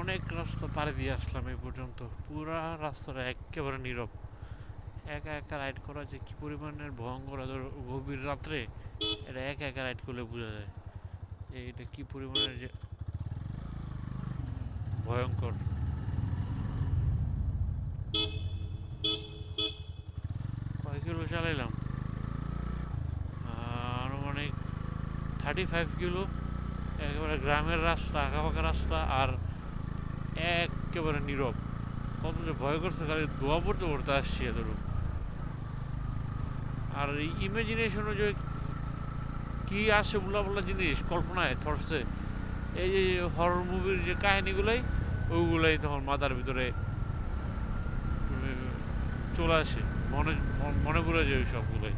অনেক রাস্তা পাড়ি দিয়ে আসলাম এই পর্যন্ত। পুরা রাস্তাটা একেবারে নীরব। একা একা রাইড করা যে কি পরিমাণের ভয়ঙ্কর গভীর রাত্রে, এটা একা একা রাইড করলে বোঝা যায় যে এটা কি পরিমাণের যে ভয়ঙ্কর। কয় কিলো চালাইলাম? আনুমানিক থার্টি ফাইভ কিলো। একেবারে গ্রামের রাস্তা, আঁকাবাঁকা রাস্তা আর একেবারে নীরব। কত যে ভয় করছে, খালি দোয়া পড়তে পড়তে আসছি এতটুকু। আর এই ইমাজিনেশনও যে কি আসে বলা বলা জিনিস, কল্পনায় থটসে এই যে হরর মুভির যে কাহিনীগুলাই, ওইগুলাই তখন মাথার ভিতরে চলে আসে। মনে মনে পড়ে যায় ওই সবগুলোই।